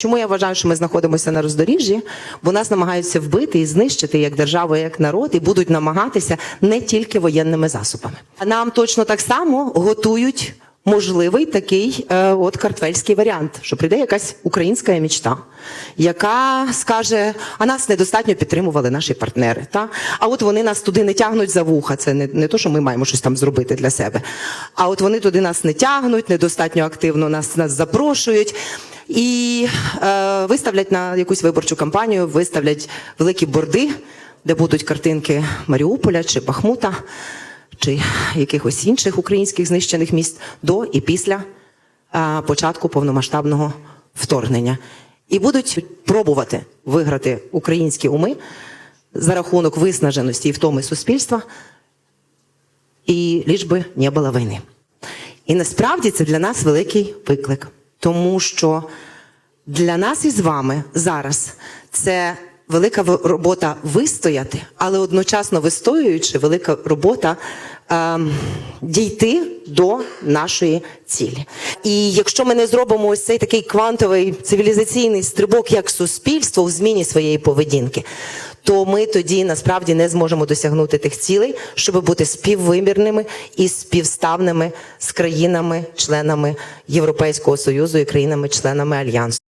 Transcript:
Чому я вважаю, що ми знаходимося на роздоріжжі? Бо нас намагаються вбити і знищити як державу, як народ, і будуть намагатися не тільки воєнними засобами. А Нам точно так само готують можливий такий е, от картвельський варіант, що прийде якась українська мічта, яка скаже: а нас недостатньо підтримували наші партнери. Та? А от вони нас туди не тягнуть за вуха. Це не, не то, що ми маємо щось там зробити для себе. А от вони туди нас не тягнуть, недостатньо активно нас, нас запрошують. І е, виставлять на якусь виборчу кампанію, виставлять великі борди, де будуть картинки Маріуполя чи Бахмута, чи якихось інших українських знищених міст до і після е, початку повномасштабного вторгнення. І будуть пробувати виграти українські уми за рахунок виснаженості і втоми суспільства, і ліж би не було війни. І насправді це для нас великий виклик, тому що для нас із вами зараз це велика робота вистояти, але одночасно вистоюючи, велика робота ем, дійти до нашої цілі. І якщо ми не зробимо ось цей такий квантовий цивілізаційний стрибок як суспільство у зміні своєї поведінки, то ми тоді насправді не зможемо досягнути тих цілей, щоб бути співвимірними і співставними з країнами-членами Європейського союзу і країнами-членами альянсу.